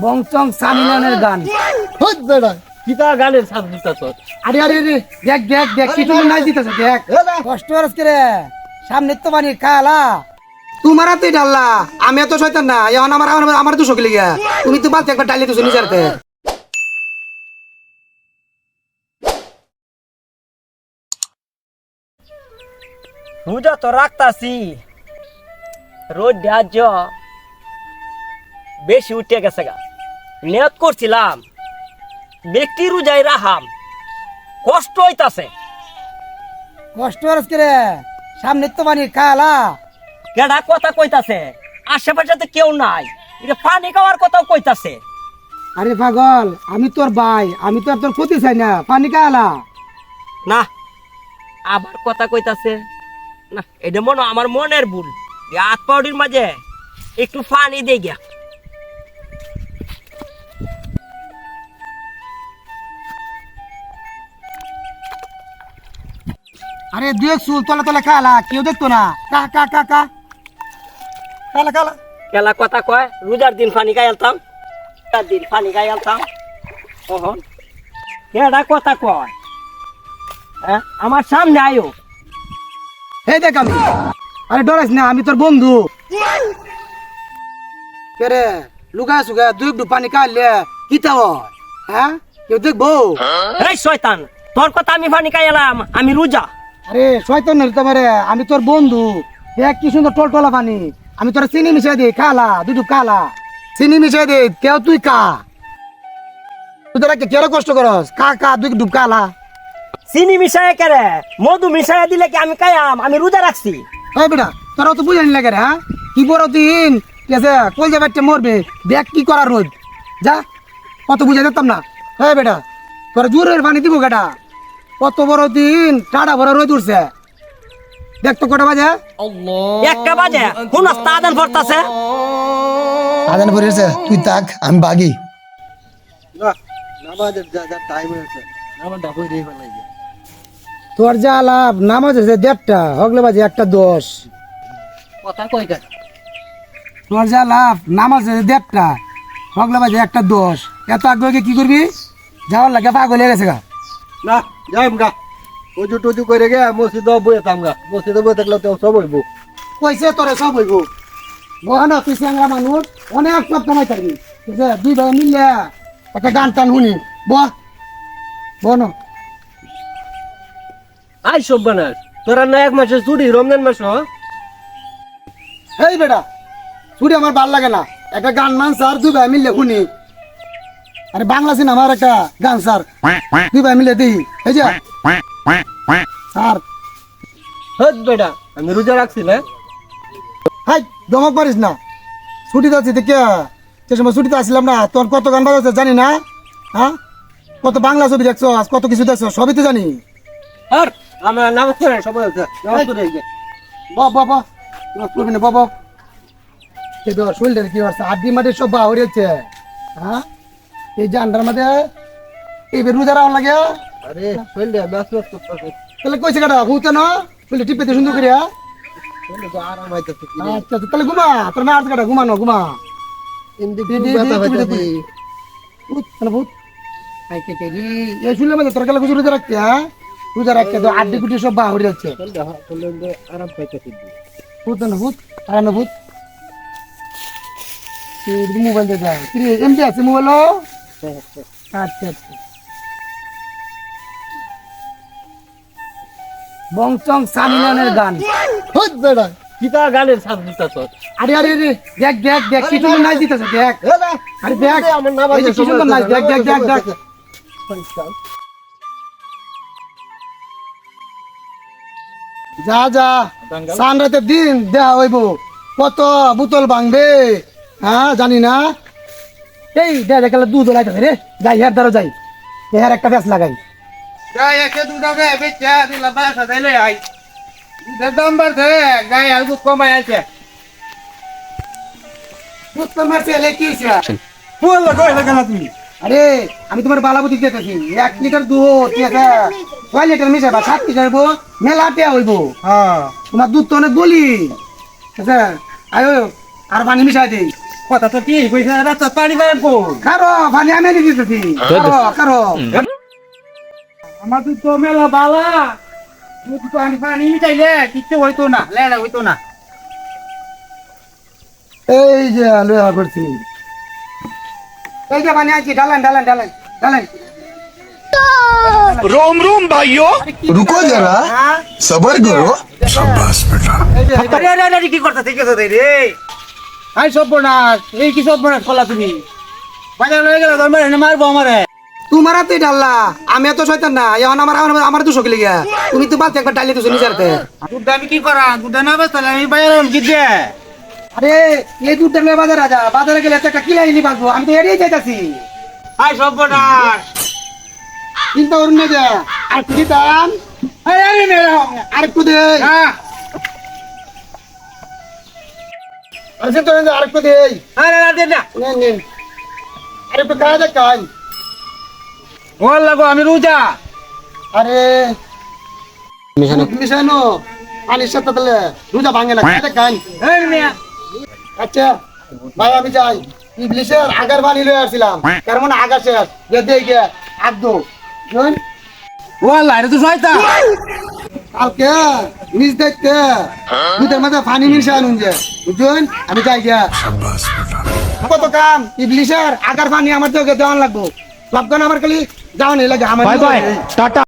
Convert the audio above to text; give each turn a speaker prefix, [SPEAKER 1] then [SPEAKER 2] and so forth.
[SPEAKER 1] বংচং সামিলনের গান।
[SPEAKER 2] হইত বেড়া।
[SPEAKER 3] কিতা গানের সাথ দিতা তোর?
[SPEAKER 1] আরে আরে আরে দেখ দেখ দেখ কি তুমি নাচ দিতেছ দেখ। কষ্ট হচ্ছে রে সামনে তো পানি খালা। তোমার হাতে ডাল্লা আমি এত শয়তান না এখন আমার আমার আমার তো শকিলে গিয়া তুমি তো বালতে একবার ডালি তো শুনি যাতে
[SPEAKER 3] রোজা তো রাখতাছি। রোজ ডাজ বেশি উঠে গেছে গা। নিয়ত করছিলাম ব্যক্তি রোজাই রাহাম কষ্ট হইতাছে।
[SPEAKER 1] কষ্ট হচ্ছে রে সামনে তো পানি খালা।
[SPEAKER 3] কেডা কথা কইতাছে? আশেপাশে তো কেউ নাই এটা পানি খাওয়ার কথাও কইতাছে।
[SPEAKER 1] আরে পাগল আমি তোর ভাই আমি তো আর তোর ক্ষতি চাই না পানি খালা।
[SPEAKER 3] না আবার কথা কইতাছে। না এটা মনে আমার মনের ভুল। এই হাত পাউডির মাঝে একটু পানি দিয়ে গিয়া।
[SPEAKER 1] আরে দেখ সুল তলে তলে খালা কেউ দেখতো না। কা কা কা কা খালা খালা।
[SPEAKER 3] কেলা কথা কয় রোজার দিন পানি খাই আলতাম। রোজার দিন পানি খাই আলতাম। ওহন কেডা কথা কয়। হ্যাঁ আমার সামনে আয়ো।
[SPEAKER 1] এই দেখ আমি। আরে ডরাইস না আমি তোর বন্ধু। কে রে? লুকা সুগা দুই একটু পানি খাইলে কি তা হয়? হ্যাঁ? কেউ দেখব?
[SPEAKER 3] এই শয়তান তোর কথা আমি পানি খাই আমি রোজা।
[SPEAKER 1] আরে শয়তান না তোমারে আমি তোর বন্ধু। দেখ কি সুন্দর টলটলা পানি। আমি তোর চিনি মিশাই দিই খালা দুটো খালা চিনি মিশাই দে তেও তুই কা। তুই তোরা কে কেন কষ্ট করস? কা কা দুই ডুব কালা।
[SPEAKER 3] চিনি মিশায় কেরে মধু মিশায় দিলে কি আমি খাইয়াম আমি? রোজা রাখছি।
[SPEAKER 1] এই বেটা তোরা তো বুঝানি লাগে রে হ্যাঁ? কি বড় দিন ঠিক আছে কল যে বাচ্চা মরবে দেখ কি করার রোজ যা কত বুঝাই দিতাম না। হ্যাঁ বেটা তোরা জোরের পানি দিব কেটা কত বড় দিন? টাটা বড় রোদ উঠছে। দেখ তো কটা বাজে।
[SPEAKER 3] একটা বাজে? কোন আদান পড়তাছে
[SPEAKER 2] আদান পড়েছে তুই তাক আমি বাগি।
[SPEAKER 1] তোর যা লাভ নামাজ আছে দেড়টা হগলে বাজে একটা দশ।
[SPEAKER 3] কথা কই
[SPEAKER 1] তোর যা লাভ নামাজ আছে দেড়টা হগলে বাজে একটা দশ। এত আগে কি করবি? যাওয়ার লাগে পাগল হয়ে গেছে গা।
[SPEAKER 2] না যাইম গা উজু টুজু করে গে মসজিদ বয়ে থাম গা মসজিদে বয়ে থাকলে তো সব হইব।
[SPEAKER 1] কইছে তোরে সব হইব। বহানা তুই স্যাংরা মানুষ অনেক সব কামাই থাকবি। আছে দুই ভাই মিললে একটা গান টান শুনি। বহ বনো
[SPEAKER 3] আই সব বানাস তোরা না এক মাসে ছুটি রমজান মাস
[SPEAKER 1] এই বেটা শুনি আমার ভালো লাগে না। একটা গান মান স্যার দুই ভাই মিললে শুনি। আরে বাংলা সিনেমা আমার একটা গান স্যার। দুই ভাই মিলে দিই। এই যে। স্যার।
[SPEAKER 3] হত বেটা আমি রোজা রাখছি না?
[SPEAKER 1] হাই দমক পারিস না। ছুটিতে আছি দেখে সে সময় ছুটিতে আসলাম না তোর কত গান বাজাচ্ছে জানি না? হ্যাঁ? কত বাংলা ছবি দেখছ আজ কত কিছু দেখছ সবই তো জানি।
[SPEAKER 3] আর আমার নামাজ পড়ে সবাই
[SPEAKER 1] করবি না বাবা সে তো শরীরটা কি হচ্ছে আড্ডি মাটির সব বাহ হয়েছে হ্যাঁ? এই যে আন্ডার মধ্যে এই বের রোজা রাওয়ার লাগে।
[SPEAKER 2] আরে চললে ব্যাস ব্যাস করতে
[SPEAKER 1] তাহলে কইছে কাটা হুতে না বলে টিপে দিয়ে সুন্দর করিয়া।
[SPEAKER 2] আরাম
[SPEAKER 1] আচ্ছা আচ্ছা, তাহলে ঘুমা তোর না আর কাটা ঘুমানো ঘুমা। তোর কালে রোজা রাখতে হ্যাঁ? রোজা রাখতে তো আড্ডি কুটি সব বাহ হয়ে যাচ্ছে।
[SPEAKER 2] হ্যাঁ, আরাম পাইতেছে।
[SPEAKER 1] ভূত না ভূত? আর না ভূত। মোবাইল দিয়ে যায় এমনি আছে মোবাইল আচ্ছা আচ্ছা। বংচং সামিলনের গান।
[SPEAKER 2] হইত বেড়া।
[SPEAKER 3] কিতা গানের সাথ দিতা তোর?
[SPEAKER 1] আরে আরে আরে দেখ দেখ দেখ কি সুন্দর নাচ দিতেছে দেখ। আরে দেখ
[SPEAKER 2] আমার নাম
[SPEAKER 1] এই কি সুন্দর নাচ দেখ দেখ দেখ দেখ। যা যা সান রাতের দিন দেহা হইব। কত বোতল ভাঙবে হ্যাঁ জানি না। এই দেখ দেখালে দুধ লাইতেছে রে। যাই হের দ্বারা যাই। হের একটা ব্যাস লাগাই।
[SPEAKER 4] গাই একে দুটা বে বেচা দিলা বাসা দিলে আই দুধের দাম বাড়ছে গাই আর দুধ কমাই আছে
[SPEAKER 1] দুধ তো মারছে কি
[SPEAKER 4] তুমি।
[SPEAKER 1] আরে আমি তোমার বালাবতি দিতেছি। এক লিটার দুধ ঠিক আছে? ছয় লিটার মিশাবা সাত লিটার হইব মেলা টেয়া হইব।
[SPEAKER 4] হ্যাঁ।
[SPEAKER 1] তোমার দুধ তো অনেক বলি ঠিক আয়ো আর পানি মিশাই দেই।
[SPEAKER 4] কথা তো কি কইছে রাস্তা পানি পাবেন কোন
[SPEAKER 1] কারো পানি আমি এনে দিতেছি কারো কারো
[SPEAKER 4] আমার তো মেলা বালা তুই পানি পানি চাইলে কিচ্ছু হইতো না লেলা হইতো না
[SPEAKER 1] এই যে লয়া করছি এই যে পানি আছি ডালেন ডালেন ডালেন ডালেন
[SPEAKER 5] रोम रोम भाइयों
[SPEAKER 6] रुको जरा सबर करो
[SPEAKER 1] এই যে
[SPEAKER 4] আরে আরে আরে কি করতে ঠিক আছে রে আই সর্বনাশ এই কি সর্বনাশ করলা তুমি বাজার লয়ে গেল তোর মারে মারবো আমারে
[SPEAKER 1] তোমার হাতে ডাল্লা আমি এত শয়তান না এখন আমার আমার আমার দুশো কিলো গিয়া তুমি তো বালতি একবার ডালি দিছো নিজের হাতে
[SPEAKER 4] দুধ আমি কি করা দুধ না বেচলে আমি বাজার কি দে
[SPEAKER 1] আরে এই দুধ ডালে বাজার রাজা বাজারে গেলে তো একটা কিলাই নি বাঁচবো আমি তো এড়িয়ে যাইতাছি
[SPEAKER 4] আই সর্বনাশ
[SPEAKER 1] চিন্তা করুন না যে আর একটু দিতাম
[SPEAKER 4] আরে আরে মেরা
[SPEAKER 1] আর একটু দে
[SPEAKER 4] হ্যাঁ
[SPEAKER 1] আর চিন্তা করেন যে আর একটু দে
[SPEAKER 4] আরে আরে না
[SPEAKER 1] নিন নিন। আর একটু খাওয়া
[SPEAKER 4] ওর লাগো আমি রোজা।
[SPEAKER 1] আরে মিশানো। পানির সাথে তাহলে রোজা ভাঙে না
[SPEAKER 4] এই মিয়া।
[SPEAKER 1] আচ্ছা ভাই আমি যাই। ইংলিশের আগার বানি লয়ে আসছিলাম। তার মানে আগা শেষ। যে দেখে আগদো বুঝলেন
[SPEAKER 4] ওয়াল্লাহ এটা তো শয়তান।
[SPEAKER 1] কালকে নিজ দেখতে। দুধের মধ্যে পানি মিশে আনুন যে। বুঝুন আমি যাই গিয়া। কত কাম? ইবলিশের আগার পানি আমার চোখে দেওয়ান লাগবো। লাগবে না আমার খালি যাওয়ানি লাগে? আমার